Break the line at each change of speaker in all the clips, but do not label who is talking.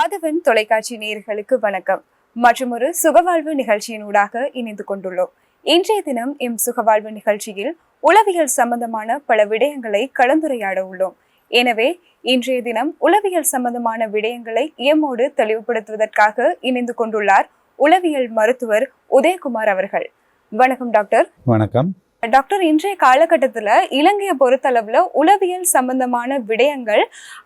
ஆதவன் தொலைக்காட்சி நேயர்களுக்கு வணக்கம். மற்றொரு சுகவாழ்வு நிகழ்ச்சியினூடாக இணைந்து கொண்டுள்ளோம். இன்றைய தினம் எம் சுகவாழ்வு நிகழ்ச்சியில் உளவியல் சம்பந்தமான பல விடயங்களை கலந்துரையாட உள்ளோம். எனவே இன்றைய தினம் உளவியல் சம்பந்தமான விடயங்களை எம்மோடு தெளிவுபடுத்துவதற்காக இணைந்து கொண்டுள்ளார் உளவியல் மருத்துவர் உதயகுமார் அவர்கள். வணக்கம் டாக்டர்.
வணக்கம்.
டாக்டர் இன்றைய காலகட்டத்தில் இலங்கையை பொறுத்தளவில் உளவியல் சம்பந்தமான விடயங்கள்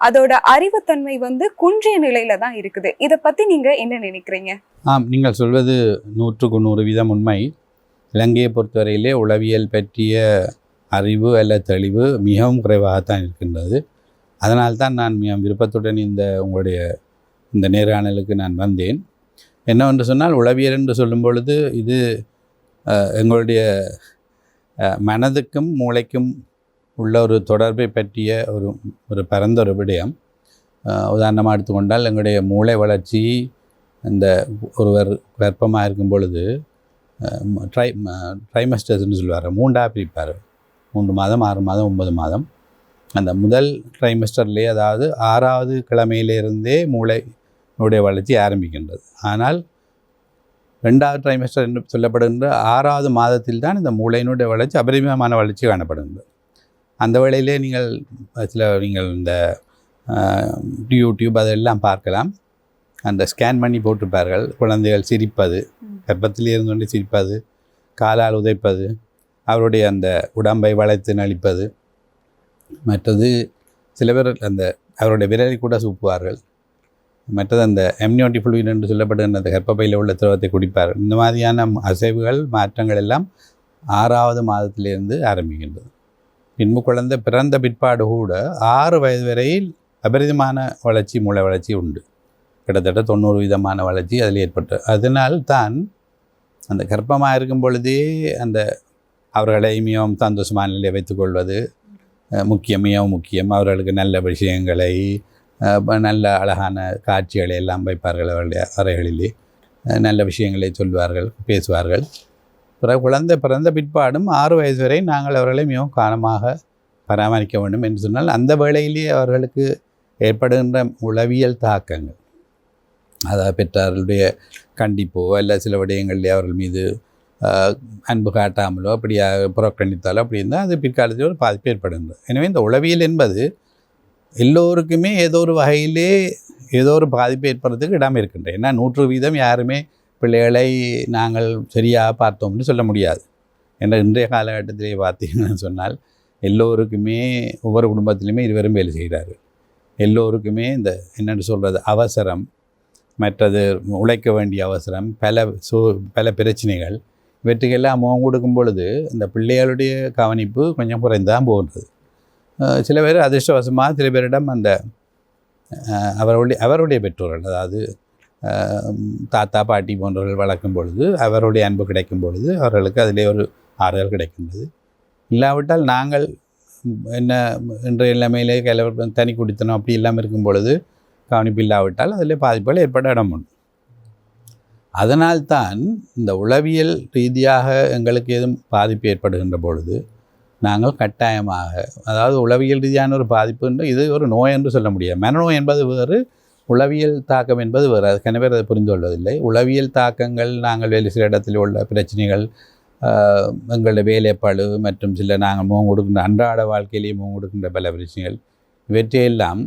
அதோட அறிவுத்தன்மை வந்து குன்றிய நிலையில தான் இருக்குது. இதை பற்றி நீங்கள் என்ன நினைக்கிறீங்க?
ஆம் நீங்கள் சொல்வது நூற்றுக்கு நூறு வீதம் உண்மை. இலங்கையை பொறுத்தவரையிலே உளவியல் பற்றிய அறிவு அல்ல தெளிவு மிகவும் குறைவாகத்தான் இருக்கின்றது. அதனால்தான் நான் மிக விருப்பத்துடன் இந்த உங்களுடைய இந்த நேர்காணலுக்கு நான் வந்தேன். என்னவென்று சொன்னால் உளவியல் என்று சொல்லும் பொழுது இது எங்களுடைய மனதுக்கும் மூளைக்கும் உள்ள ஒரு தொடர்பை பற்றிய ஒரு ஒரு பரந்த ஒரு விடயம். உதாரணமாக எடுத்துக்கொண்டால் எங்களுடைய மூளை வளர்ச்சி இந்த ஒருவர் கர்ப்பமாக இருக்கும் பொழுது ட்ரை ட்ரைமஸ்டர்ஸ்னு சொல்லுவார். மூண்டாக பிரிப்பார். மூன்று மாதம் ஆறு மாதம் ஒன்பது மாதம். அந்த முதல் ட்ரைமஸ்டர்லேயே அதாவது ஆறாவது கிழமையிலிருந்தே மூளையினுடைய வளர்ச்சி ஆரம்பிக்கின்றது. ஆனால் ரெண்டாவது ட்ரைமஸ்டர் என்று சொல்லப்படுகின்ற ஆறாவது மாதத்தில் தான் இந்த மூளையினுடைய வளர்ச்சி அபரிமிதமான வளர்ச்சி காணப்படுகின்றது. அந்த வேளையிலே நீங்கள் சில நீங்கள் இந்த யூடியூப் அதெல்லாம் பார்க்கலாம். அந்த ஸ்கேன் பண்ணி போட்டிருப்பார்கள். குழந்தைகள் சிரிப்பது. கர்ப்பத்தில் இருந்து கொண்டு சிரிப்பது காலால் உதைப்பது அவருடைய அந்த உடம்பை வளைத்து நலிப்பது. மற்றது சில பேர் அந்த அவருடைய விரலை கூட சூப்புவார்கள். மற்றது அந்த எம்னியோட்டி ஃபுல்வின் என்று சொல்லப்படுகிற அந்த கர்ப்பப்பையில் உள்ள திரவத்தை குடிப்பார். இந்த மாதிரியான அசைவுகள் மாற்றங்கள் எல்லாம் ஆறாவது மாதத்திலிருந்து ஆரம்பிக்கின்றது. பின்பு குழந்தை பிறந்த பிற்பாடு கூட ஆறு வயது வரையில் அபரிதமான வளர்ச்சி மூளை வளர்ச்சி உண்டு. கிட்டத்தட்ட தொண்ணூறு விதமான வளர்ச்சி அதில் ஏற்பட்டு. அதனால் தான் அந்த கர்ப்பமாக இருக்கும் பொழுதே அந்த அவர்களை மிகவும் சந்தோஷமான நிலையை வைத்துக்கொள்வது முக்கியமையும் முக்கியம் மிகவும் முக்கியம். அவர்களுக்கு நல்ல விஷயங்களை நல்ல அழகான காட்சிகளை எல்லாம் வைப்பார்கள் அவருடைய அறைகளிலே. நல்ல விஷயங்களை சொல்வார்கள் பேசுவார்கள். பிறகு குழந்தை பிறந்த பிற்பாடும் ஆறு வயது வரை நாங்கள் அவர்களை மிகவும் கவனமாக பராமரிக்க வேண்டும் என்று சொன்னால் அந்த வேளையிலேயே அவர்களுக்கு ஏற்படுகின்ற உளவியல் தாக்கங்கள். அதாவது பெற்றார்களுடைய கண்டிப்போ அல்ல சில விடயங்களிலே அவர்கள் மீது அன்பு காட்டாமலோ அப்படியாக புறக்கணித்தாலோ அப்படி இருந்தால் அது பிற்காலத்தில் ஒரு பாதிப்பு ஏற்படுகின்றது. எனவே இந்த உளவியல் என்பது எல்லோருக்குமே ஏதோ ஒரு வகையிலே ஏதோ ஒரு பாதிப்பு ஏற்படுறதுக்கு இடம் இருக்கின்றது. ஏன்னா நூற்று வீதம் யாருமே பிள்ளைகளை நாங்கள் சரியாக பார்த்தோம்னு சொல்ல முடியாது. என்ற இன்றைய காலகட்டத்திலே பார்த்தீங்கன்னு சொன்னால் எல்லோருக்குமே ஒவ்வொரு குடும்பத்திலையுமே இருவரும் வேலை செய்கிறாரு எல்லோருக்குமே இந்த என்னென்னு சொல்கிறது அவசரம் மற்றது உழைக்க வேண்டிய அவசரம் பல சூ பல பிரச்சனைகள் இவற்றுக்கெல்லாம் முகம் கொடுக்கும் பொழுது இந்த பிள்ளைகளுடைய கவனிப்பு கொஞ்சம் குறைந்து தான் போகின்றது. சில பேர் அதிர்ஷ்டவசமாக சில பேரிடம் அந்த அவருடைய அவருடைய பெற்றோர்கள் அதாவது தாத்தா பாட்டி போன்றவர்கள் வளர்க்கும் பொழுது அவருடைய அன்பு கிடைக்கும் பொழுது அவர்களுக்கு அதிலே ஒரு ஆறுதல் கிடைக்கின்றது. இல்லாவிட்டால் நாங்கள் என்ன இன்றைய நிலைமையிலே கையில் தனி குடித்தனம் அப்படி இல்லாமல் இருக்கும் பொழுது கவனிப்பு இல்லாவிட்டால் அதில் பாதிப்புகள் ஏற்பட இடம் உண்டு. அதனால்தான் இந்த உளவியல் ரீதியாக எங்களுக்கு ஏதும் பாதிப்பு ஏற்படுகின்ற பொழுது நாங்கள் கட்டாயமாக அதாவது உளவியல் ரீதியான ஒரு பாதிப்பு என்று இது ஒரு நோய் என்று சொல்ல முடியாது. மனநோய் என்பது வேறு உளவியல் தாக்கம் என்பது வேறு. அது கன அதை புரிந்து கொள்வதில்லை. உளவியல் தாக்கங்கள் நாங்கள் வேலை சில இடத்தில் உள்ள பிரச்சனைகள் எங்களுடைய வேலைப்பாடு மற்றும் சில நாங்கள் முகம் கொடுக்கின்ற அன்றாட வாழ்க்கையிலேயே முகம் கொடுக்கின்ற பல பிரச்சனைகள் இவற்றையெல்லாம்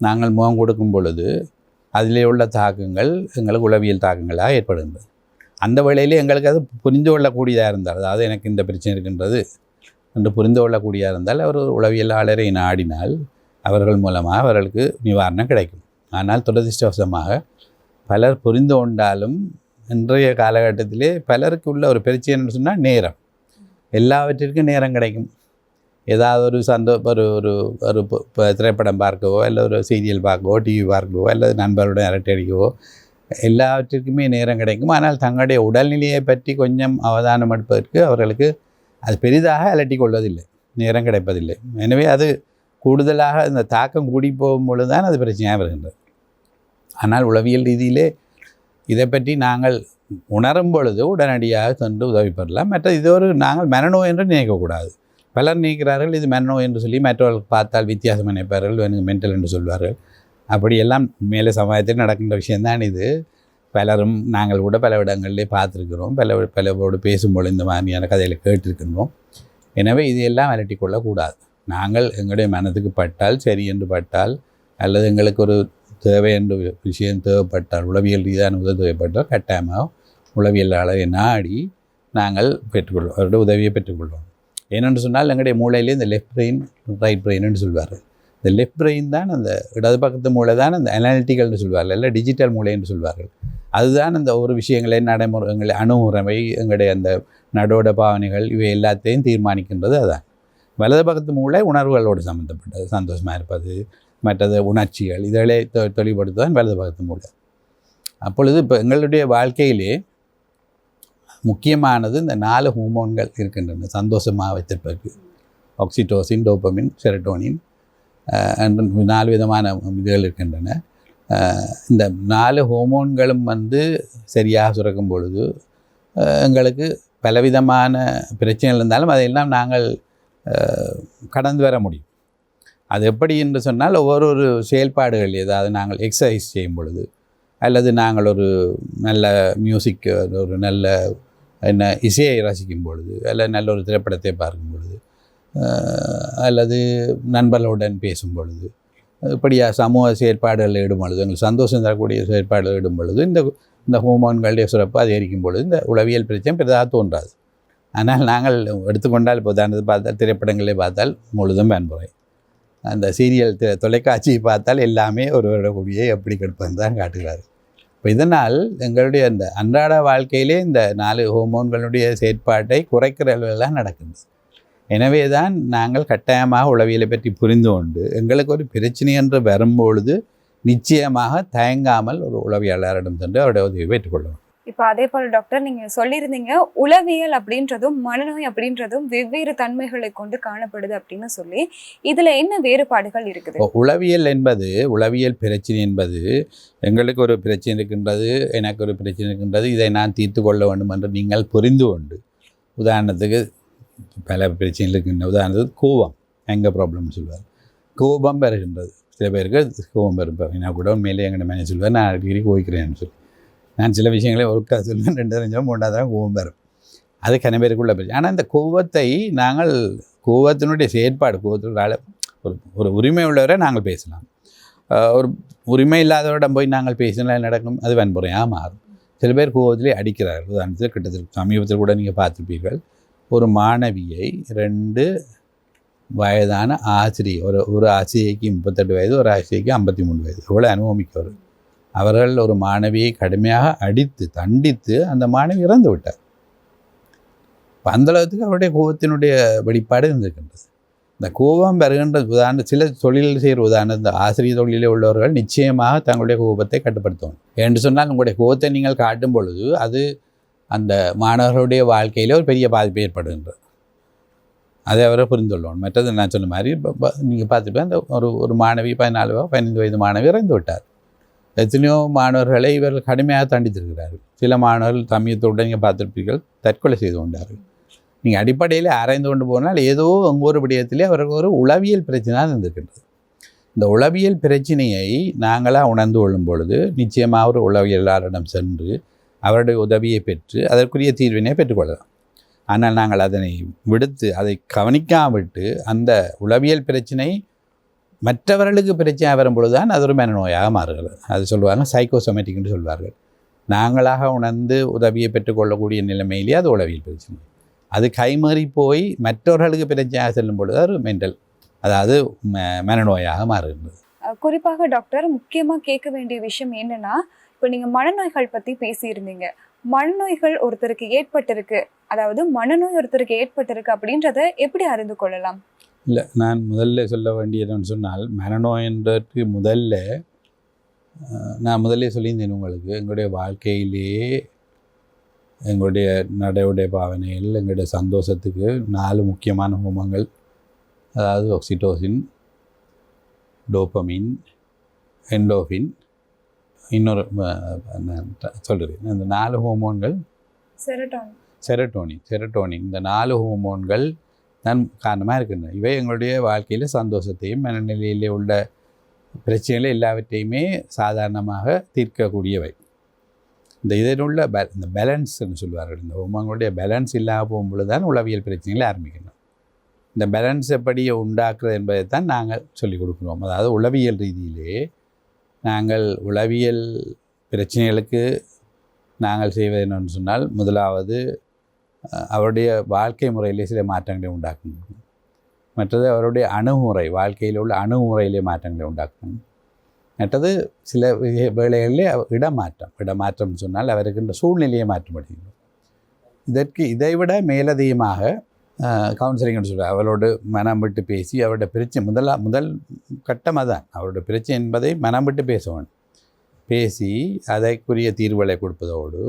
நாங்கள் முகம் கொடுக்கும் பொழுது அதிலே உள்ள தாக்கங்கள் எங்களுக்கு உளவியல் தாக்கங்களாக ஏற்படுகின்றது. அந்த வேளையிலே எங்களுக்கு அது புரிந்து கொள்ளக்கூடியதாக இருந்தால் அதாவது எனக்கு இந்த பிரச்சனை இருக்கின்றது என்று புரிந்து கொள்ளக்கூடியதாக இருந்தால் அவர் ஒரு உளவியலாளரை நாடினால் அவர்கள் மூலமாக அவர்களுக்கு நிவாரணம் கிடைக்கும். ஆனால் துரதிருஷ்டவசமாக பலர் புரிந்து கொண்டாலும் இன்றைய காலகட்டத்திலே பலருக்கு உள்ள ஒரு பிரச்சனைன்னு சொன்னால் நேரம். எல்லாவற்றிற்கும் நேரம் கிடைக்கும். ஏதாவது ஒரு சந்தோ ஒரு ஒரு ஒரு ப- திரைப்படம் பார்க்கவோ இல்லை ஒரு சீரியல் பார்க்கவோ டிவி பார்க்கவோ அல்லது நண்பருடன் அரட்டை அடிக்கவோ எல்லாவற்றிற்குமே நேரம் கிடைக்கும். ஆனால் தங்களுடைய உடல்நிலையை பற்றி கொஞ்சம் அவதானம் எடுப்பதற்கு அவர்களுக்கு அது பெரிதாக அலட்டி கொள்வதில்லை நேரம் கிடைப்பதில்லை. எனவே அது கூடுதலாக இந்த தாக்கம் கூடி போகும்பொழுது தான் அது பிரச்சனையாக வருகின்றது. ஆனால் உளவியல் ரீதியிலே இதை பற்றி நாங்கள் உணரும் பொழுது உடனடியாக சென்று உதவி பெறலாம். மற்ற இது ஒரு நாங்கள் மனநோய் என்று நினைக்கக்கூடாது. பலர் நினைக்கிறார்கள் இது மனநோய் என்று சொல்லி மற்றவர்கள் பார்த்தால் வித்தியாசம் நினைப்பார்கள் எனக்கு மென்டல் என்று சொல்வார்கள். அப்படியெல்லாம் மேலே சமுதாயத்தில் நடக்கின்ற விஷயந்தான் இது. பலரும் நாங்கள் கூட பல இடங்களிலே பார்த்துருக்கிறோம். பல பலரோடு பேசும்போது இந்த மாதிரியான கதையில் கேட்டிருக்கின்றோம். எனவே இதையெல்லாம் விரட்டி கொள்ளக்கூடாது. நாங்கள் எங்களுடைய மனதுக்கு பட்டால் சரி என்று பட்டால் அல்லது எங்களுக்கு ஒரு தேவை என்று விஷயம் தேவைப்பட்டால் உளவியல் ரீதியான உதவி தேவைப்பட்டால் கட்டாயமாக உளவியலாளரை நாடி நாங்கள் பெற்றுக்கொள்வோம். அவருடைய உதவியை பெற்றுக்கொள்வோம். ஏனென்று சொன்னால் எங்களுடைய மூளையிலே இந்த லெஃப்ட் பிரெயின் ரைட் பிரெயின்னு சொல்வார்கள். இந்த லெஃப்ட் பிரெயின் தான் அந்த இடது பக்கத்து மூளை தான் அந்த அனாலிட்டிகள்னு சொல்வார்கள் இல்லை டிஜிட்டல் மூளைன்னு சொல்வார்கள். அதுதான் அந்த ஒரு விஷயங்களை நடைமுறை எங்களை அணுகுமுறை எங்களுடைய அந்த நடோட பாவனைகள் இவை எல்லாத்தையும் தீர்மானிக்கின்றது அதான். வலது பக்கத்து மூளை உணர்வுகளோடு சம்மந்தப்பட்டது சந்தோஷமாக இருப்பது மற்றது உணர்ச்சிகள் இதழை தொ தெளிவுபடுத்துவதுதான் வலது பக்கத்து மூளை. அப்பொழுது இப்போ எங்களுடைய வாழ்க்கையிலே முக்கியமானது இந்த நாலு ஹோமோன்கள் இருக்கின்றன சந்தோஷமாக வைத்திருப்பதற்கு. ஆக்சிடோசின் டோப்பமின் செரட்டோனின் நாலு விதமான இதுகள் இருக்கின்றன. இந்த நாலு ஹோமோன்களும் வந்து சரியாக சுரக்கும் பொழுது எங்களுக்கு பலவிதமான பிரச்சனைகள் இருந்தாலும் அதையெல்லாம் நாங்கள் கடந்து வர முடியும். அது எப்படி என்று சொன்னால் ஒவ்வொரு ஒரு செயல்பாடுகள் ஏதாவது நாங்கள் எக்ஸசைஸ் செய்யும் பொழுது அல்லது நாங்கள் ஒரு நல்ல மியூசிக் ஒரு நல்ல என்ன இசையை ரசிக்கும் பொழுது அல்லது நல்ல ஒரு திரைப்படத்தை பார்க்கும் பொழுது அல்லது நண்பர்களுடன் பேசும் பொழுது இப்படியா சமூக செயற்பாடுகளில் ஈடும் பொழுது எங்களுக்கு சந்தோஷம் தரக்கூடிய செயற்பாடுகள் ஈடும் பொழுது இந்த இந்த ஹோமோன்களுடைய சுரப்பு அதிகரிக்கும் பொழுது இந்த உளவியல் பிரச்சனை பெரிதாக தோன்றாது. ஆனால் நாங்கள் எடுத்துக்கொண்டால் இப்போ தானது பார்த்தால் திரைப்படங்களை பார்த்தால் முழுதும் பயன்புறை அந்த சீரியல் தொலைக்காட்சியை பார்த்தால் எல்லாமே ஒருவரோட கூடிய எப்படி கெடுப்பது தான் காட்டுகிறார். இப்போ இதனால் எங்களுடைய அந்த அன்றாட வாழ்க்கையிலே இந்த நாலு ஹோமோன்களுடைய செயற்பாட்டை குறைக்கிற அளவெல்லாம் நடக்குது. எனவே தான் நாங்கள் கட்டாயமாக உளவியலை பற்றி புரிந்து கொண்டு எங்களுக்கு ஒரு பிரச்சனை என்று வரும்பொழுது நிச்சயமாக தயங்காமல் ஒரு உளவியலாளரிடம் சென்று அவருடைய உதவி பெற்றுக்கொள்ளணும்
இப்போ அதே போல டாக்டர் நீங்க சொல்லியிருந்தீங்க உளவியல் அப்படின்றதும் மனநோய் அப்படின்றதும் வெவ்வேறு தன்மைகளை கொண்டு காணப்படுது அப்படின்னு சொல்லி. இதுல என்ன வேறுபாடுகள் இருக்குது?
உளவியல் என்பது உளவியல் பிரச்சனை என்பது எங்களுக்கு ஒரு பிரச்சனை இருக்கின்றது எனக்கு ஒரு பிரச்சனை இருக்கின்றது இதை நான் தீர்த்து கொள்ள வேண்டும் என்று நீங்கள் புரிந்து கொண்டு உதாரணத்துக்கு பல பிரச்சனைகள் இருக்கின்ற உதாரணத்துக்கு கோபம். எங்கே ப்ராப்ளம்னு சொல்லுவார். கோபம் வருகின்றது சில பேருக்கு கோபம் வரும் என்ன நான் கூட மேலே எங்கள் மேலே சொல்லுவேன் நான் அடிக்கடி கோவிக்கிறேன்னு சொல்லி. நான் சில விஷயங்களை ஒருக்கா சொல்லுவேன் ரெண்டு நிமிஷம் மூணாவது தான் கோபம் வரும் அது கன பேருக்குள்ள பிரச்சனை. ஆனால் இந்த கோபத்தை நாங்கள் கோபத்தினுடைய செயற்பாடு கோபத்தினால ஒரு ஒரு உரிமை உள்ளவரை நாங்கள் பேசலாம். ஒரு உரிமை இல்லாதவரிடம் போய் நாங்கள் பேசினால் நடக்கும்? அது வன்முறையாக மாறும். சில பேர் கோபத்திலே அடிக்கிறார்கள். உதாரணத்துக்கு கிட்டத்தட்ட சமீபத்தில் கூட நீங்கள் பார்த்துருப்பீர்கள். ஒரு மாணவியை ரெண்டு வயதான ஆசிரியை ஒரு ஒரு ஆசிரியைக்கு முப்பத்தெட்டு வயது ஒரு ஆசிரியைக்கு ஐம்பத்தி மூணு வயது. எவ்வளோ அனுபவமிக்கவர் அவர்கள் ஒரு மாணவியை கடுமையாக அடித்து தண்டித்து அந்த மாணவி இறந்து விட்டார். இப்ப அந்த அளவுக்கு அவருடைய கோபத்தினுடைய வெளிப்பாடு இருந்திருக்கின்றது. இந்த கோபம் வருகின்ற உதாரண சில தொழில் செய்கிற உதாரணம் இந்த ஆசிரியர் தொழிலில் உள்ளவர்கள் நிச்சயமாக தங்களுடைய கோபத்தை கட்டுப்படுத்தணும் என்று சொன்னால் உங்களுடைய கோபத்தை நீங்கள் காட்டும் பொழுது அது அந்த மாணவர்களுடைய வாழ்க்கையில் ஒரு பெரிய பாதிப்பு ஏற்படுகின்றது. அதை அவரை புரிந்து கொள்ளணும் மற்றது நான் சொன்ன மாதிரி இப்போ நீங்கள் பார்த்துப்பேன் அந்த ஒரு ஒரு மாணவி பதினாலு பதினைந்து வயது மாணவி இறந்து விட்டார். எத்தனையோ மாணவர்களை இவர்கள் கடுமையாக தண்டித்திருக்கிறார்கள். சில மாணவர்கள் சமயத்தோடு நீங்கள் பார்த்துருப்பீர்கள் தற்கொலை செய்து கொண்டார்கள். நீங்கள் அடிப்படையில் ஆராய்ந்து கொண்டு போனால் ஏதோ எங்கள் ஒரு விடயத்திலே அவருக்கு ஒரு உளவியல் பிரச்சனை இருந்திருக்கின்றது. இந்த உளவியல் பிரச்சனையை நாங்களாக உணர்ந்து கொள்ளும் பொழுது நிச்சயமாக ஒரு உளவியலாளரிடம் சென்று அவருடைய உதவியை பெற்று அதற்குரிய தீர்வினை பெற்றுக்கொள்ளலாம். ஆனால் நாங்கள் அதனை விடுத்து அதை கவனிக்காவிட்டு அந்த உளவியல் பிரச்சனை மற்றவர்களுக்கு பிரச்சனை வரும்பொழுதுதான் தான் அது ஒரு மனநோயாக மாறுகிறது. அது சொல்லுவாங்க சைக்கோசோமேட்டிக்னு சொல்வார்கள். நாங்களாக உணர்ந்து உதவியை பெற்றுக்கொள்ளக்கூடிய நிலைமையிலேயே அது உளவியல் பிரச்சனை. அது கைமறி போய் மற்றவர்களுக்கு பிரச்சனையாக செல்லும் பொழுது அது மென்டல் அதாவது மனநோயாக மாறுகின்றது
குறிப்பாக டாக்டர் முக்கியமாக கேட்க வேண்டிய விஷயம் என்னன்னா இப்போ நீங்கள் மனநோய்கள் பற்றி பேசியிருந்தீங்க. மனநோய்கள் ஒருத்தருக்கு ஏற்பட்டிருக்கு. அதாவது மனநோய் ஒருத்தருக்கு ஏற்பட்டிருக்கு அப்படின்றத எப்படி அறிந்து கொள்ளலாம்?
இல்லை நான் முதல்ல சொல்ல வேண்டியதுன்னு சொன்னால் மனநோயன்றதுக்கு முதல்ல நான் முதல்ல சொல்லியிருந்தேன் உங்களுக்கு எங்களுடைய வாழ்க்கையிலேயே எங்களுடைய நடையுடைய பாவனைகள் எங்களுடைய சந்தோஷத்துக்கு நாலு முக்கியமான ஹோமங்கள். அதாவது ஒக்சிட்டோசின் டோப்பமின் என்டோஃபின் இன்னொரு சொல்கிறேன் இந்த நாலு ஹோமோன்கள்
செரட்டான்
செரட்டோனின் செரட்டோனின் இந்த நாலு ஹோமோன்கள் தான் காரணமாக இருக்கின்றன. இவை எங்களுடைய வாழ்க்கையில் சந்தோஷத்தையும் மனநிலையிலே உள்ள பிரச்சனைகள் எல்லாவற்றையுமே சாதாரணமாக தீர்க்கக்கூடியவை. இந்த இதில் உள்ள பே இந்த பேலன்ஸ்னு சொல்லுவார்கள். இந்த உமங்களுடைய பேலன்ஸ் இல்லாமல் போகும்பொழுது தான் உளவியல் பிரச்சனைகளை ஆரம்பிக்கணும் இந்த பேலன்ஸ் எப்படி உண்டாக்குறது என்பதை தான் நாங்கள் சொல்லிக் கொடுக்குறோம். அதாவது உளவியல் ரீதியிலே நாங்கள் உளவியல் பிரச்சனைகளுக்கு நாங்கள் செய்வது என்னென்னு சொன்னால் முதலாவது அவருடைய வாழ்க்கை முறையிலே சில மாற்றங்களை உண்டாக்கணும் மற்றது அவருடைய அணுகுமுறை வாழ்க்கையில் உள்ள அணுகுமுறையிலே மாற்றங்களை உண்டாக்கணும் மற்றது சில வேளைகளிலே இடமாற்றம் இடமாற்றம் சொன்னால் அவருக்கின்ற சூழ்நிலையை மாற்றப்படுகிறது இதற்கு இதைவிட மேலதிகமாக கவுன்சிலிங்னு சொல்கிறார் அவளோடு மனம் விட்டு பேசி அவரோட பிரச்சனை முதலா முதல் கட்டம் அதான். அவரோட பிரச்சனை என்பதை மனம் விட்டு பேசணும் பேசி அதற்குரிய தீர்வுகளை கொடுப்பதோடு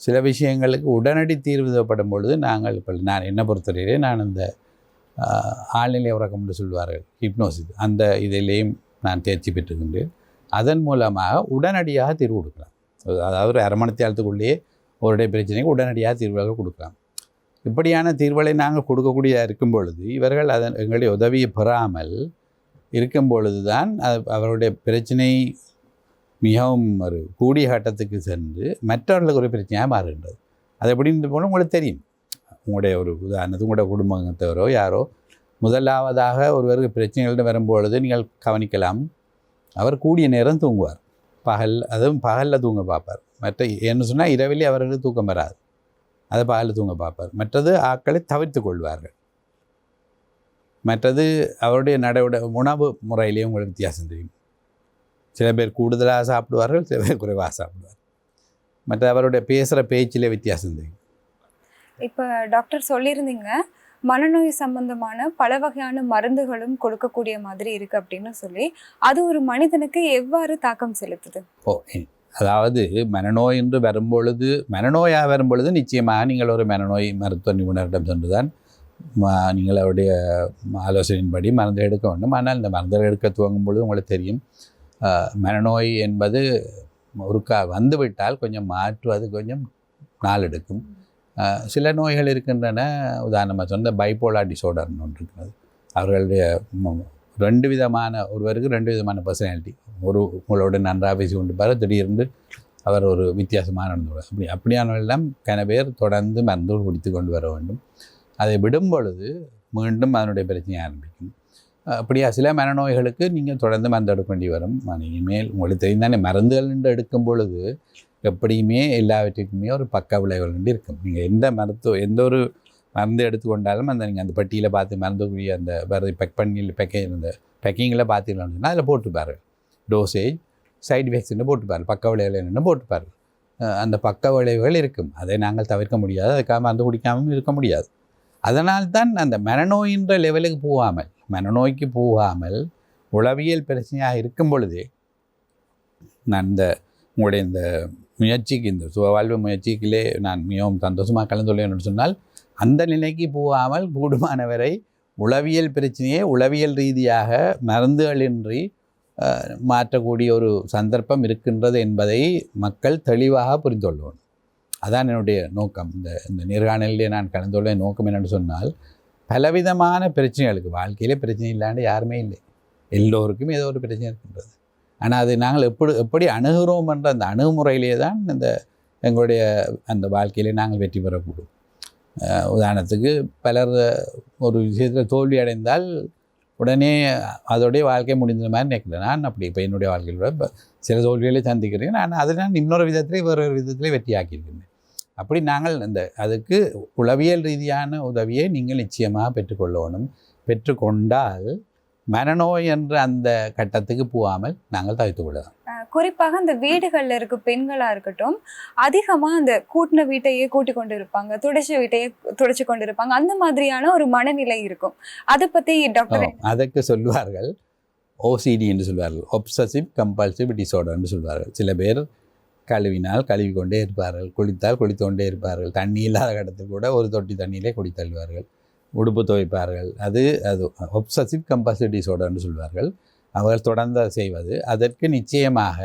சில விஷயங்களுக்கு உடனடி தீர்வு தேவைப்படும் பொழுது நாங்கள் இப்போ நான் என்னை பொறுத்தவரையிலே நான் இந்த ஆழ்நிலை உறக்கம் என்று சொல்வார்கள் ஹிப்னோசிஸ் அந்த இதிலேயும் நான் தேர்ச்சி பெற்றிருக்கின்றேன் அதன் மூலமாக உடனடியாக தீர்வு கொடுக்கலாம். அதாவது ஒரு அரை மணி நேரத்துக்குள்ளேயே ஒருடைய பிரச்சனைக்கு உடனடியாக தீர்வுகள் கொடுக்கலாம். இப்படியான தீர்வுகளை நாங்கள் கொடுக்கக்கூடிய இருக்கும் பொழுது இவர்கள் அதன் எங்களுடைய உதவியை பெறாமல் இருக்கும் பொழுது தான் அது- அவருடைய பிரச்சனை மிகவும் ஒரு கூடிய கட்டத்துக்கு சென்று மற்றவர்களுக்கு ஒரு பிரச்சனையாக மாறுகின்றது. அது எப்படின்னு போல உங்களுக்கு தெரியும். உங்களுடைய ஒரு உதாரணத்துக்கு உங்களுடைய குடும்பத்தவரோ யாரோ முதலாவதாக ஒருவருக்கு பிரச்சனைகள் வரும்பொழுது நீங்கள் கவனிக்கலாம் அவர் கூடிய நேரம் தூங்குவார். பகல் அதுவும் பகலில் தூங்க பார்ப்பார். மற்ற என்ன சொன்னால் இரவிலே அவர்களுக்கு தூக்கம் வராது. அதை பகலில் தூங்க பார்ப்பார். மற்றது ஆட்களை தவிர்த்து கொள்வார்கள். மற்றது அவருடைய நடவுட உணவு முறையிலேயே உங்களுக்கு வித்தியாசம் தெரியும். சில பேர் கூடுதலாக சாப்பிடுவார்கள் சில பேர் குறைவாக சாப்பிடுவார் மற்ற அவருடைய பேசுகிற பேச்சிலே வித்தியாசம் தெரியும்.
இப்போ டாக்டர் சொல்லியிருந்தீங்க மனநோய் சம்பந்தமான பல வகையான மருந்துகளும் கொடுக்கக்கூடிய மாதிரி இருக்கு அப்படின்னு சொல்லி. அது ஒரு மனிதனுக்கு எவ்வாறு தாக்கம் செலுத்துது?
ஓ அதாவது மனநோய் என்று வரும்பொழுது மனநோயாக வரும்பொழுது நிச்சயமாக நீங்கள் ஒரு மனநோய் மருத்துவ நிபுணரிடம் சென்று தான் நீங்கள் அவருடைய ஆலோசனையின்படி மருந்து எடுக்க வேண்டும். ஆனால் இந்த மருந்து எடுக்க துவங்கும் பொழுது உங்களுக்கு தெரியும் மனநோய் என்பது ஒருக்கா வந்துவிட்டால் கொஞ்சம் மாற்றுவது கொஞ்சம் நாள் எடுக்கும். சில நோய்கள் இருக்கின்றன. உதாரணமாக சொன்ன பைப்போலா டிசோர்டர்னு ஒன்று இருக்கிறது. அவர்களுடைய ரெண்டு விதமான ஒருவருக்கு ரெண்டு விதமான பர்சனாலிட்டி ஒரு உங்களோட நன்றாக பேசி கொண்டு பாரு திடீர்னு அவர் ஒரு வித்தியாசமாக நடந்து அப்படி அப்படியானவெல்லாம் கன பேர் தொடர்ந்து மருந்து குடித்து கொண்டு வர வேண்டும். அதை விடும் பொழுது மீண்டும் அதனுடைய பிரச்சனை ஆரம்பிக்கும். அப்படியா சில மனநோய்களுக்கு நீங்கள் தொடர்ந்து மருந்து எடுக்க வேண்டி வரும். இனிமேல் உங்களுக்கு தெரிந்தானே மருந்துகள் எடுக்கும் பொழுது எப்படியுமே எல்லாவற்றுக்குமே ஒரு பக்க விளைவுகள் நின்று இருக்கும். நீங்கள் எந்த மருத்துவ எந்த ஒரு மருந்து எடுத்துக்கொண்டாலும் அந்த நீங்கள் அந்த பட்டியில் பார்த்து மருந்துக்குரிய அந்த வேறு பேக் பண்ணி பேக்கேஜ் அந்த பேக்கிங்கில் பார்த்தீங்கன்னு சொன்னால் அதில் போட்டுப்பாரு டோசேஜ் சைடு எஃபெக்ட்ஸ்னு போட்டுப்பார். பக்க விளைவுகள் என்னென்னு போட்டுப்பார். அந்த பக்க விளைவுகள் இருக்கும். அதை நாங்கள் தவிர்க்க முடியாது. அதுக்காக மருந்து குடிக்காமல் இருக்க முடியாது. அதனால்தான் அந்த மனநோயின்ற லெவலுக்கு போகாமல் மனநோய்க்கு போகாமல் உளவியல் பிரச்சனையாக இருக்கும் பொழுதே நான் இந்த உங்களுடைய இந்த முயற்சிக்கு இந்த சுகவாழ்வு முயற்சிக்கிலே நான் மிகவும் சந்தோஷமாக கலந்துள்ளேன் சொன்னால் அந்த நிலைக்கு போகாமல் கூடுமானவரை உளவியல் பிரச்சனையை உளவியல் ரீதியாக மருந்துகளின்றி மாற்றக்கூடிய ஒரு சந்தர்ப்பம் இருக்கின்றது என்பதை மக்கள் தெளிவாக புரிந்து கொள்ளணும். அதான் என்னுடைய நோக்கம். இந்த இந்த நேர்காணலிலே நான் கலந்துள்ள நோக்கம் என்னென்னு சொன்னால் பலவிதமான பிரச்சனைகளுக்கு வாழ்க்கையிலே பிரச்சனை இல்லாண்டு யாருமே இல்லை. எல்லோருக்கும் ஏதோ ஒரு பிரச்சனை இருக்கின்றது. ஆனால் அது நாங்கள் எப்படி எப்படி அணுகிறோம் என்ற அந்த அணுகுமுறையிலே தான் இந்த எங்களுடைய அந்த வாழ்க்கையிலே நாங்கள் வெற்றி பெறக்கூடும். உதாரணத்துக்கு பலர் ஒரு விஷயத்தில் தோல்வி அடைந்தால் உடனே அதோடைய வாழ்க்கை முடிந்த மாதிரி நினைக்கிறேன் நான் அப்படி இப்போ என்னுடைய வாழ்க்கையில் சில தோல்விகளை சந்திக்கிறேன். நான் அதை நான் இன்னொரு விதத்திலே வேறு ஒரு விதத்திலே வெற்றியாக்கியிருக்கிறேன் அப்படி நாங்கள் அந்த அதுக்கு உளவியல் ரீதியான உதவியை நீங்கள் நிச்சயமாக பெற்றுக்கொள்ளணும். பெற்றுக்கொண்டால் மனநோய் என்ற அந்த கட்டத்துக்கு போகாமல் நாங்கள் தவித்துக் கொள்ளலாம்
அஹ் குறிப்பாக அந்த வீடுகள்ல இருக்க பெண்களா இருக்கட்டும் அதிகமா அந்த கூட்டின வீட்டையே கூட்டி கொண்டு இருப்பாங்க துடைச்ச வீட்டையே துடைச்சு கொண்டு இருப்பாங்க அந்த மாதிரியான ஒரு மனநிலை இருக்கும். அதை பத்தி டாக்டர்
அதற்கு சொல்வார்கள் ஓசிடி என்று சொல்வார்கள் ஒப்சசிவ் கம்பல்சிவ் டிசார்டர் என்று சொல்வார்கள். சில பேர் கழுவினால் கழுவி கொண்டே இருப்பார்கள் குளித்தால் குளித்து கொண்டே இருப்பார்கள் தண்ணி இல்லாத இடத்தில் கூட ஒரு தொட்டி தண்ணியிலே குடித்தள்ளுவார்கள். உடுப்பு துவைப்பார்கள். அது அது ஒப்சசிவ் கம்பல்சிவ் டிசார்டர் என்று சொல்வார்கள். அவர்கள் தொடர்ந்து செய்வது. அதற்கு நிச்சயமாக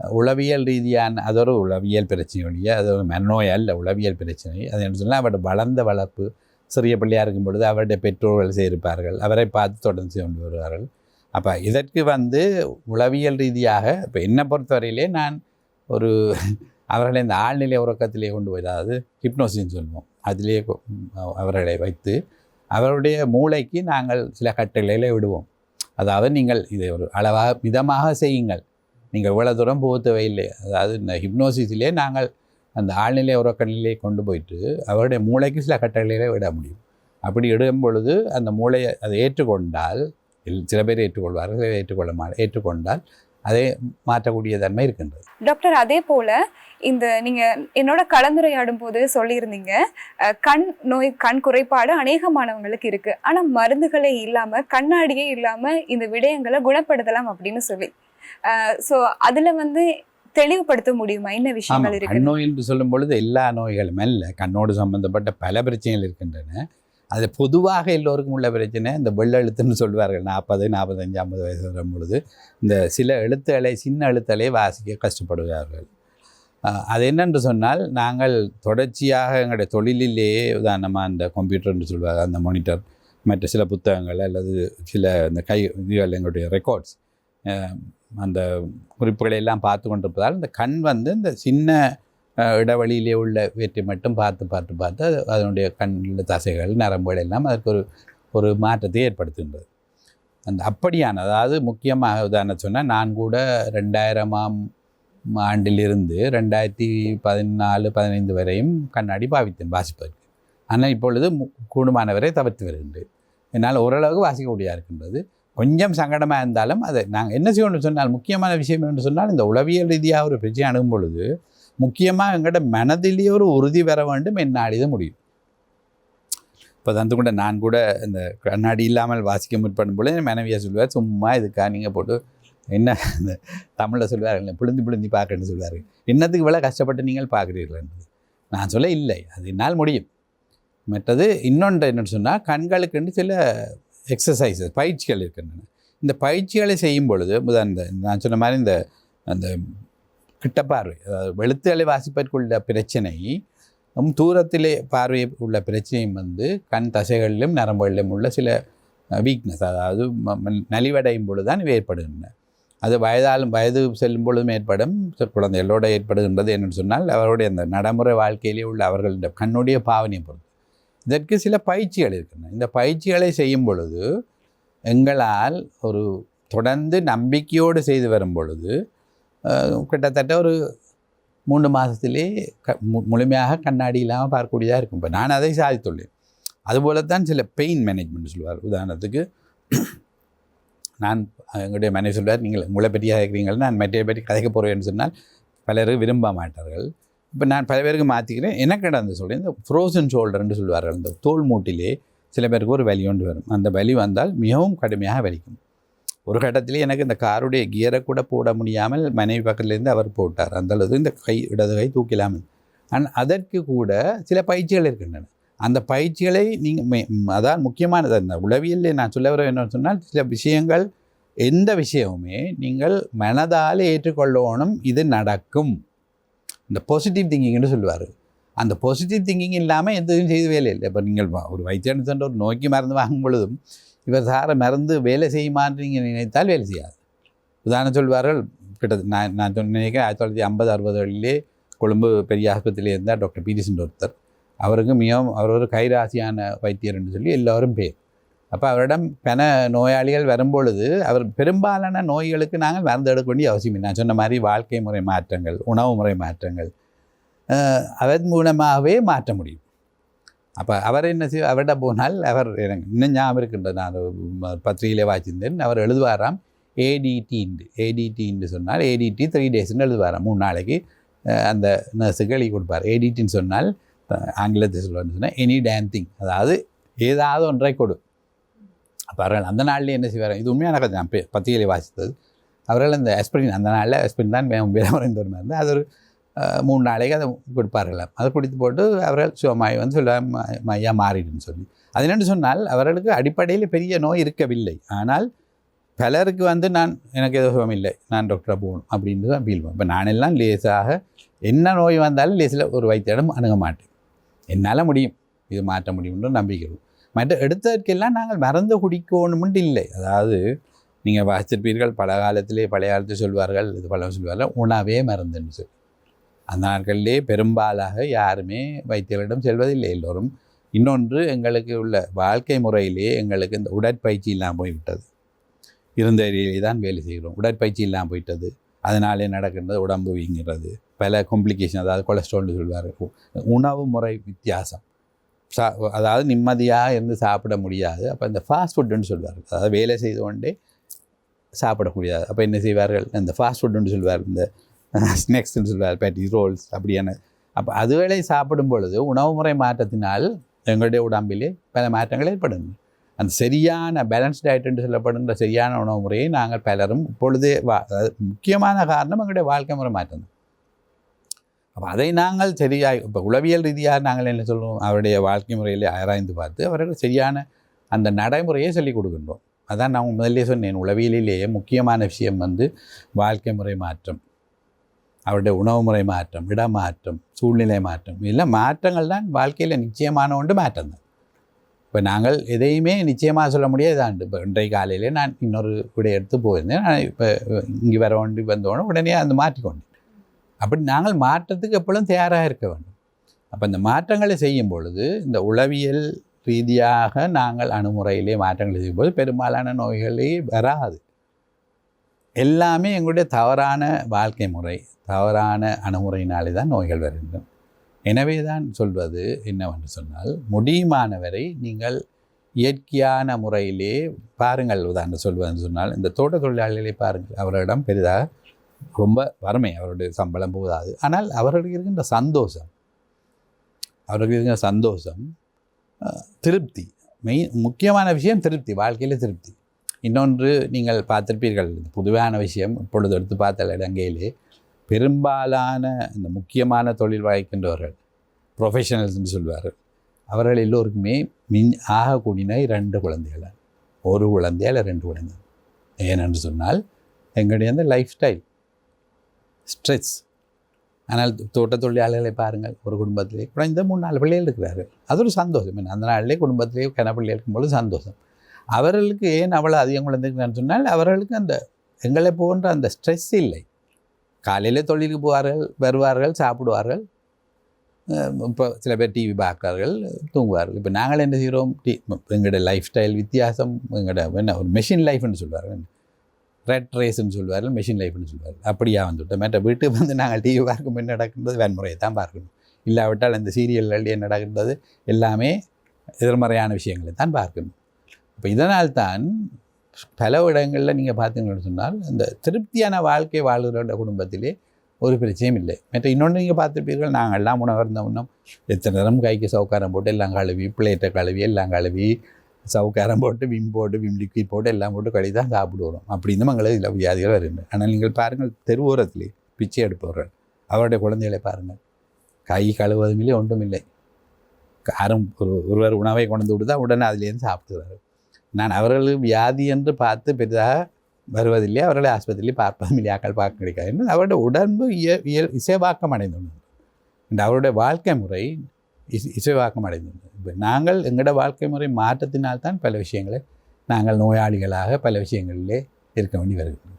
உளவியல் ரீதியான அது ஒரு உளவியல் பிரச்சனை ஒழிய அது ஒரு மனநோய் அல்ல உளவியல் பிரச்சனை. அது என்ன சொன்னால் அவருடைய வளர்ந்த வளர்ப்பு சிறிய பிள்ளையாக இருக்கும் பொழுது அவருடைய பெற்றோர்கள் செய்திருப்பார்கள். அவரை பார்த்து தொடர்ந்து செய்து கொண்டு வருவார்கள். அப்போ இதற்கு வந்து உளவியல் ரீதியாக இப்போ என்னை பொறுத்தவரையிலே நான் ஒரு அவர்களை இந்த ஆழ்நிலை உறக்கத்திலே கொண்டு போய் அதாவது ஹிப்னோசின்னு சொல்லுவோம் அதிலே அவர்களை வைத்து அவருடைய மூளைக்கு நாங்கள் சில கட்டளைகளை விடுவோம். அதாவது நீங்கள் இதை ஒரு அளவாக மிதமாக செய்யுங்கள். நீங்கள் இவ்வளோ தூரம் போக இல்லை அதாவது இந்த ஹிப்னோசிஸிலே நாங்கள் அந்த ஆழ்நிலை உறக்க நிலையை கொண்டு போயிட்டு அவருடைய மூளைக்கு சில கட்டளைகளை விட முடியும். அப்படி இடும் பொழுது அந்த மூளையை அதை ஏற்றுக்கொண்டால் சில பேர் ஏற்றுக்கொள்வார்கள் சில பேர் ஏற்றுக்கொள்ள மா ஏற்றுக்கொண்டால் அதை மாற்றக்கூடிய தன்மை இருக்கின்றது.
டாக்டர் அதே போல் இந்த நீங்க என்னோட கலந்துரையாடும் போது சொல்லியிருந்தீங்க கண் நோய் கண் குறைபாடு அநேகமானவங்களுக்கு இருக்கு. ஆனா மருந்துகளே இல்லாம கண்ணாடியே இல்லாம இந்த விடயங்களை குணப்படுத்தலாம் அப்படின்னு சொல்லி. சோ அதுல வந்து தெளிவுபடுத்த முடியுமா? என்ன விஷயங்கள் இருக்கு
நோய் என்று சொல்லும் பொழுது எல்லா நோய்களும் அல்ல கண்ணோடு சம்பந்தப்பட்ட பல பிரச்சனைகள் இருக்கின்றன. அது பொதுவாக எல்லோருக்கும் உள்ள பிரச்சனை. இந்த வெள்ள எழுத்துன்னு சொல்வார்கள் நாற்பது நாற்பத்தஞ்சு ஐம்பது வயசு வரும் பொழுது இந்த சில எழுத்துக்களை சின்ன எழுத்துக்களை வாசிக்க கஷ்டப்படுகிறார்கள் ஆஹ் அது என்னென்று சொன்னால் நாங்கள் தொடர்ச்சியாக எங்களுடைய தொழிலிலேயே உதாரணமாக அந்த கம்ப்யூட்டர்னு சொல்வாங்க அந்த மானிட்டர் மற்ற சில புத்தகங்கள் அல்லது சில இந்த கை இதுகள் எங்களுடைய ரெக்கார்ட்ஸ் அந்த குறிப்புகளை எல்லாம் பார்த்து கொண்டிருப்பதால் இந்த கண் வந்து இந்த சின்ன இடைவெளியிலே உள்ள வெற்றி மட்டும் பார்த்து பார்த்து பார்த்து அது அதனுடைய கண்ணில் தசைகள் நரம்புகள் எல்லாம் அதற்கு ஒரு ஒரு மாற்றத்தை ஏற்படுத்துகின்றது. அந்த அப்படியான அதாவது முக்கியமாக உதாரணம் சொன்னால் நான் கூட ரெண்டாயிரமாம் ஆண்டிலிருந்து ரெண்டாயிரத்தி பதினாலு பதினைந்து வரையும் கண்ணாடி பாவித்தேன் வாசிப்பதற்கு. ஆனால் இப்பொழுது மு- கூடுமானவரை தவிர்த்து வருகின்றேன். என்னால் ஓரளவுக்கு வாசிக்கக்கூடியா இருக்கின்றது. கொஞ்சம் சங்கடமாக இருந்தாலும் அதை நாங்கள் என்ன செய்யணும்னு சொன்னால் முக்கியமான விஷயம் என்று சொன்னால் இந்த உளவியல் ரீதியாக ஒரு பிரச்சனை அணுகும் பொழுது முக்கியமாக எங்கள்கிட்ட மனதிலேயே ஒரு உறுதி பெற வேண்டும் என்னால் இது முடியும். இப்போ தந்து கூட நான் கூட இந்த கண்ணாடி இல்லாமல் வாசிக்க முற்படும் பொழுது என் மனைவியை சொல்லுவார் சும்மா இதுக்காக நீங்கள் போட்டு என்ன? இந்த தமிழில் சொல்லுவார்கள் பிழுந்தி பிழுந்தி பார்க்குறேன்னு சொல்லுவார்கள் என்னத்துக்கு இவ்வளோ கஷ்டப்பட்டு நீங்கள் பார்க்குறீர்கள்ன்றது நான் சொல்ல இல்லை. அது என்னால் முடியும். மற்றது இன்னொன்று என்னென்னு சொன்னால் கண்களுக்குன்னு சில எக்ஸசைசஸ் பயிற்சிகள் இருக்கின்றன. இந்த பயிற்சிகளை செய்யும் பொழுது இந்த நான் சொன்ன மாதிரி இந்த அந்த கிட்ட பார்வை அதாவது வெளுத்துகளை வாசிப்பதற்குள்ள பிரச்சனை தூரத்திலே பார்வை உள்ள பிரச்சனையும் வந்து கண் தசைகளிலும் நரம்புகளிலும் உள்ள சில வீக்னஸ் அதாவது ம- நலிவடையும் பொழுது தான் ஏற்படுகின்றன. அது வயதாலும் வயது செல்லும் பொழுதும் ஏற்படும். குழந்தைகளோடு குழந்தைகளோட ஏற்படுகின்றது என்னென்னு சொன்னால் அவருடைய அந்த நடைமுறை வாழ்க்கையிலே உள்ள அவர்களுடைய கண்ணுடைய பாவனையை பொறுத்து. இதற்கு சில பயிற்சிகள் இருக்கின்றன. இந்த பயிற்சிகளை செய்யும் பொழுது எங்களால் ஒரு தொடர்ந்து நம்பிக்கையோடு செய்து வரும் பொழுது கிட்டத்தட்ட ஒரு மூன்று மாதத்திலே க மு- முழுமையாக கண்ணாடி இல்லாமல் பார்க்கக்கூடியதாக இருக்கும். இப்போ நான் அதை சாதித்துள்ளேன். அதுபோல தான் சில பெயின் மேனேஜ்மெண்ட் சொல்லுவார் உதாரணத்துக்கு நான் எங்களுடைய மனைவி சொல்வார் நீங்கள் உங்களை பற்றியாக இருக்கிறீங்கள் நான் மற்றைய பற்றி கதைக்க போகிறேன்னு சொன்னால் பலர் விரும்ப மாட்டார்கள். இப்போ நான் பல பேருக்கு மாற்றிக்கிறேன் எனக்கு நடந்து சொல்கிறேன் இந்த ஃப்ரோசன் ஷோல்டர்னு சொல்வார்கள் இந்த தோல் மூட்டிலே சில பேருக்கு ஒரு வலி ஒன்று வரும். அந்த வலி வந்தால் மிகவும் கடுமையாக வலிக்கும். ஒரு கட்டத்திலே எனக்கு இந்த காருடைய கியரை கூட போட முடியாமல் மனைவி பக்கத்துலேருந்து அவர் போட்டார். அந்த இந்த கை இடது கை தூக்கிலாமல். ஆனால் அதற்கு கூட சில பயிற்சிகள் இருக்கின்றன. அந்த பயிற்சிகளை நீங்கள் அதான் முக்கியமானது. அந்த உளவியல் நான் சொல்ல வர என்ன சொன்னால் சில விஷயங்கள் எந்த விஷயமுமே நீங்கள் மனதால் ஏற்றுக்கொள்ளணும் இது நடக்கும். இந்த பாசிட்டிவ் திங்கிங்னு சொல்லுவார். அந்த பாசிட்டிவ் திங்கிங் இல்லாமல் எதுவும் செய்து வேலை இல்லை. இப்போ நீங்கள் ஒரு வைத்தியன் சென்ற ஒரு நோக்கி மருந்து வாங்கும் பொழுதும் இவர் சாரை மருந்து வேலை செய்யுமான்னு நீங்கள் நினைத்தால் வேலை செய்யாது. உதாரணம் சொல்வார்கள் கிட்டத்தட்ட நான் நான் சொன்ன நினைக்கிறேன் ஆயிரத்தி தொள்ளாயிரத்தி ஐம்பது அறுபதுகளிலே கொழும்பு பெரிய ஆஸ்பத்திரியில் இருந்தால் டாக்டர் பீரிசன் ஒருத்தர். அவருக்கு மிகவும் அவர் ஒரு கைராசியான வைத்தியர் என்று சொல்லி எல்லோரும் பேர். அப்போ அவரிடம் பல நோயாளிகள் வரும்பொழுது அவர் பெரும்பாலான நோய்களுக்கு நாங்கள் மருந்து எடுக்க வேண்டிய அவசியம் நான் சொன்ன மாதிரி வாழ்க்கை முறை மாற்றங்கள் உணவு முறை மாற்றங்கள் அதன் மூலமாகவே மாற்ற முடியும். அப்போ அவர் என்ன செய்ய அவர்கிட்ட போனால் அவர் எனக்கு இன்னும் ஞாபகம் இருக்கின்றது. நான் ஒரு ம- பத்திரிகையிலே வாசித்தேன். அவர் எழுதுவாராம் ஏடிடின்னு ஏடிடின்னு சொன்னால் ஏடிடி த்ரீ டேஸ்ன்னு எழுதுவாராம். மூணு நாளைக்கு அந்த நர்ஸுக்கு எழுதி கொடுப்பார். ஏடிடின்னு சொன்னால் ஆங்கிலத்தில் சொல்லுவான்னு சொன்னால் எனி டேம் திங் அதாவது ஏதாவது ஒன்றை கொடு. அப்போ அவர்கள் அந்த நாள்லேயே என்ன செய்வார் இது உண்மையான கதை. நான் பே- பத்திரிகையிலே வாசித்தது. அவர்கள் அந்த அஸ்பிரின் அந்த நாளில் அஸ்பிரின் தான் விளம்பரம் ஒரு மருந்து அது ஒரு மூணு நாளைக்கு அதை கொடுப்பார்கள். அதை குடித்து போட்டு அவர்கள் சுகமாய் வந்து சொல்ல ஐயா மாறிடுன்னு சொல்லி. அது என்னென்னு சொன்னால் அவர்களுக்கு அடிப்படையில் பெரிய நோய் இருக்கவில்லை. ஆனால் பலருக்கு வந்து நான் எனக்கு எதுவும் சுகம் இல்லை. நான் டாக்டரை போகணும் அப்படின்னு தான் ஃபீல் பண்ணுவேன் இப்போ நானெல்லாம் லேசாக என்ன நோய் வந்தாலும் லேசில் ஒரு வைத்தியடம் அணுக மாட்டேன். என்னால் முடியும். இது மாற்ற முடியும்னு நம்பிக்கை. மற்ற எடுத்ததற்கெல்லாம் நாங்கள் மறந்து குடிக்கணும்னு இல்லை. அதாவது நீங்கள் வாசித்திருப்பீர்கள் பல காலத்திலே பழைய காலத்தில் சொல்வார்கள் இது பல சொல்வார்கள் உணவே மருந்துன்னு சொல்லி அந்த நாட்களிலே பெரும்பாலாக யாருமே வைத்தியர்களிடம் செல்வதில்லை எல்லோரும். இன்னொன்று எங்களுக்கு உள்ள வாழ்க்கை முறையிலே எங்களுக்கு இந்த உடற்பயிற்சி இல்லாமல் போய்விட்டது. இருந்த ஏரியிலே தான் வேலை செய்கிறோம். உடற்பயிற்சி இல்லாமல் போயிட்டது அதனாலே நடக்கின்றது உடம்பு வீங்கிறது பல காம்ப்ளிகேஷன் அதாவது கொலஸ்ட்ரால்னு சொல்வார். உணவு முறை வித்தியாசம். சா அதாவது நிம்மதியாக இருந்து சாப்பிட முடியாது. அப்போ இந்த ஃபாஸ்ட் ஃபுட்டுன்னு சொல்வார்கள் அதாவது வேலை செய்து கொண்டே சாப்பிடக்கூடியது அப்போ என்ன செய்வார்கள்? இந்த ஃபாஸ்ட் ஃபுட்டுன்னு சொல்வார். இந்த ஸ்நாக்ஸ்ன்னு சொல்வார். பேட்டி ரோல்ஸ் அப்படியான. அப்போ அதுவேளை சாப்பிடும் பொழுது உணவு முறை மாற்றத்தினால் எங்களுடைய உடம்பிலே பல மாற்றங்கள் ஏற்படும். அந்த சரியான பேலன்ஸ்ட் டயட் என்று சொல்லப்படுகின்ற சரியான உணவு முறையை நாங்கள் பலரும் இப்பொழுதே வா அதாவது முக்கியமான காரணம் எங்களுடைய வாழ்க்கை முறை மாற்றம் தான். அப்போ அதை நாங்கள் சரியாக இப்போ உளவியல் ரீதியாக நாங்கள் என்ன சொல்லுவோம்? அவருடைய வாழ்க்கை முறையில் ஆராய்ந்து பார்த்து அவர்கள் சரியான அந்த நடைமுறையை சொல்லிக் கொடுக்கின்றோம். அதான் நான் முதல்ல சொன்னேன் உளவியலிலேயே முக்கியமான விஷயம் வந்து வாழ்க்கை முறை மாற்றம். அவருடைய உணவு முறை மாற்றம் இடமாற்றம் சூழ்நிலை மாற்றம் இதெல்லாம் மாற்றங்கள் தான் வாழ்க்கையில் நிச்சயமான ஒன்று மாற்றம் தான் இப்போ நாங்கள் எதையுமே நிச்சயமாக சொல்ல முடியாது. இப்போ இன்றைய காலையிலே நான் இன்னொரு கூட எடுத்து போயிருந்தேன். நான் இப்போ இங்கே வர வேண்டி வந்தோடனே உடனே அந்த மாற்றிக்கொண்டேன். அப்படி நாங்கள் மாற்றத்துக்கு எப்பொழுதும் தயாராக இருக்க வேண்டும். அப்போ இந்த மாற்றங்களை செய்யும் பொழுது இந்த உளவியல் ரீதியாக நாங்கள் அணுமுறையிலே மாற்றங்களை செய்யும்போது பெரும்பாலான நோய்களே வராது. எல்லாமே எங்களுடைய தவறான வாழ்க்கை முறை தவறான அணுமுறையினாலே தான் நோய்கள் வருகின்றன. எனவே தான் சொல்வது என்னவென்று சொன்னால் முடியுமானவரை நீங்கள் இயற்கையான முறையிலே பாருங்கள். உதாரணம் சொல்வதுன்னு சொன்னால் இந்த தோட்ட தொழிலாளிகளை பாருங்கள். அவர்களிடம் பெரிதாக ரொம்ப வறுமை அவருடைய சம்பளம் போதாது. ஆனால் அவர்களுக்கு இருக்கின்ற சந்தோஷம் அவர்களுக்கு இருக்கின்ற சந்தோஷம் திருப்தி. மெயின் முக்கியமான விஷயம் திருப்தி வாழ்க்கையில் திருப்தி. இன்னொன்று நீங்கள் பார்த்திருப்பீர்கள் இது பொதுவான விஷயம் இப்பொழுது எடுத்து பார்த்த இடங்கையிலே பெரும்பாலான இந்த முக்கியமான தொழில் வாய்க்கின்றவர்கள் ப்ரொஃபஷனல்ஸ்னு சொல்வார்கள் அவர்கள் எல்லோருக்குமே மின் ஆகக்கூடியன ரெண்டு குழந்தைகள் ஒரு குழந்தை இல்லை ரெண்டு குழந்தை ஏனென்று சொன்னால் எங்களுடைய அந்த லைஃப் ஸ்டைல் ஸ்ட்ரெஸ். ஆனால் தோட்ட தொழிலாளிகளை பாருங்கள் ஒரு குடும்பத்திலே குறைந்த மூணு நாலு பிள்ளைகள் இருக்கிறார்கள். அது ஒரு சந்தோஷம். என்ன அந்த நாளிலே குடும்பத்திலே கன பிள்ளை இருக்கும்போது சந்தோஷம். அவர்களுக்கு ஏன் அவ்வளோ அதிகம் குழந்தைங்கன்னு சொன்னால் அவர்களுக்கு அந்த எங்களை போன்ற அந்த ஸ்ட்ரெஸ் இல்லை. காலையில் தொழிலுக்கு போவார்கள் வருவார்கள் சாப்பிடுவார்கள். இப்போ சில பேர் டிவி பார்க்குறார்கள் தூங்குவார்கள். இப்போ நாங்கள் என்ன செய்கிறோம்? டி எங்களோட லைஃப் ஸ்டைல் வித்தியாசம் எங்களோட என்ன ஒரு மெஷின் லைஃப்னு சொல்வார்கள். ரெட் ரேஸ்ன்னு சொல்லுவார் மெஷின் லைஃப்னு சொல்லுவார். அப்படியா வந்துவிட்டோம் மற்ற வீட்டுக்கு வந்து நாங்கள் டிவி பார்க்கும் என்ன நடக்கின்றது? வன்முறையை தான் பார்க்கணும். இல்லாவிட்டால் இந்த சீரியல்கள் என்ன நடக்கின்றது? எல்லாமே எதிர்மறையான விஷயங்களை தான் பார்க்கணும். இப்போ இதனால் தான் பல இடங்களில் நீங்கள் பார்த்தீங்கன்னு சொன்னால் இந்த திருப்தியான வாழ்க்கை வாழ்கிற குடும்பத்திலே ஒரு பிரச்சனையும் இல்லை. மற்ற இன்னொன்று நீங்கள் பார்த்துருப்பீர்கள் நாங்கள் எல்லாம் உணவருந்த உண்ணம் எத்தனை நேரம் கைக்கு சவுக்காரம் போட்டு எல்லாம் கழுவி பிளேட்டை கழுவி எல்லாம் கழுவி சவுக்காரம் போட்டு விம் போட்டு விம் லிக்விட் போட்டு எல்லாம் போட்டு கழுவி தான் சாப்பிடுவோம். வரும் அப்படின்னு எங்களுக்கு இதில் வியாதிகள் வருது ஆனால் நீங்கள் பாருங்கள் தெருவோரத்திலே பிச்சை எடுப்பவர்கள் அவருடைய குழந்தைகளை பாருங்கள். கை கழுவதும் இல்லை ஒன்றும் இல்லை. யாரும் ஒரு ஒருவர் உணவை கொண்டு விடுதா உடனே அதுலேருந்து சாப்பிடுவார் நான் அவர்கள் வியாதி என்று பார்த்து பெரிதாக வருவதில்லை அவர்களை ஆஸ்பத்திரியில் பார்ப்பதும் இல்லை ஆக்கள் பார்க்க கிடைக்காது என்று அவருடைய உடம்பு இய இயல் இசைவாக்கம் அடைந்துள்ளது. இந்த அவருடைய வாழ்க்கை முறை இசைவாக்கம் அடைந்தது இப்போ நாங்கள் எங்களோட வாழ்க்கை முறை மாற்றத்தினால்தான் பல விஷயங்களை நாங்கள் நோயாளிகளாக பல விஷயங்களிலே இருக்க வேண்டி வருகிறது.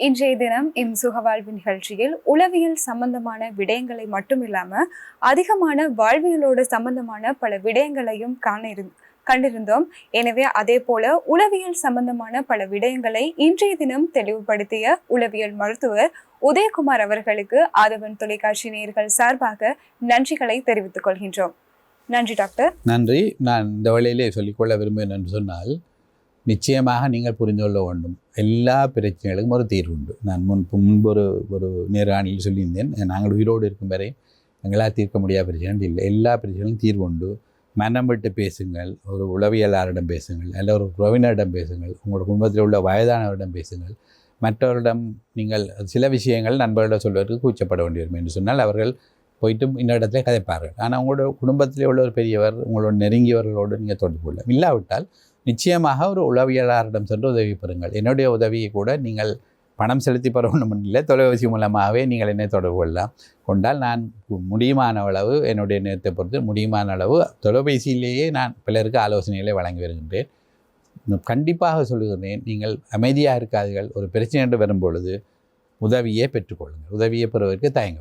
இன்றைய தினம் இம் சுகவாழ்வு நிகழ்ச்சியில் உளவியல் சம்பந்தமான விடயங்களை மட்டும் இல்லாமல் அதிகமான வாழ்வியலோடு சம்பந்தமான பல விடயங்களையும் காண இரு கண்டிருந்தோம். எனவே அதே போல உளவியல் சம்பந்தமான பல விடயங்களை இன்றைய தினம் தெளிவுபடுத்திய உளவியல் மருத்துவர் உதயகுமார் அவர்களுக்கு ஆதவன் தொலைக்காட்சி நேயர்கள் சார்பாக நன்றிகளை தெரிவித்துக் கொள்கின்றோம். நன்றி டாக்டர்.
நன்றி. நான் இந்த வழியிலே சொல்லிக்கொள்ள விரும்புகிறேன் என்று சொன்னால் நிச்சயமாக நீங்கள் புரிந்து கொள்ள வேண்டும். எல்லா பிரச்சனைகளுக்கும் ஒரு தீர்வு உண்டு. நான் முன் முன்பு ஒரு ஒரு நேராணியில் சொல்லியிருந்தேன் நாங்கள் உயிரோடு இருக்கும் வரை எங்களால் தீர்க்க முடியாத பிரச்சனை இல்லை. எல்லா பிரச்சனைகளும் தீர்வு உண்டு. மனம் விட்டு பேசுங்கள் ஒரு உளவியலாளரிடம் பேசுங்கள் அல்ல ஒரு உறவினரிடம் பேசுங்கள் உங்களோட குடும்பத்தில் உள்ள வயதானவரிடம் பேசுங்கள். மற்றவரிடம் நீங்கள் சில விஷயங்கள் நண்பர்களிடம் சொல்வதற்கு கூச்சப்பட வேண்டியிருக்கும் என்று சொன்னால் அவர்கள் போயிட்டு இன்னொரு இடத்துல கதைப்பார்கள். ஆனால் உங்களோட குடும்பத்திலே உள்ள ஒரு பெரியவர் உங்களோட நெருங்கியவர்களோடு நீங்கள் தொடர்பு கொள்ள இல்லாவிட்டால் நிச்சயமாக ஒரு உளவியலாளரிடம் சென்று உதவி பெறுங்கள். என்னுடைய உதவியை கூட நீங்கள் பணம் செலுத்தி பெற ஒன்றும் இல்லை தொலைபேசி மூலமாகவே நீங்கள் என்னை தொடர்பு கொள்ளலாம். கொண்டால் நான் முடியுமான அளவு என்னுடைய நேரத்தை பொறுத்து முடியுமான அளவு தொலைபேசியிலேயே நான் பிறருக்கு ஆலோசனைகளை வழங்கி வருகின்றேன். கண்டிப்பாக சொல்லுகிறேன் நீங்கள் அமைதியாக இருக்காதீர்கள். ஒரு பிரச்சனை என்று வரும்பொழுது உதவியே பெற்றுக்கொள்ளுங்கள் உதவியை பெறுவதற்கு தயங்க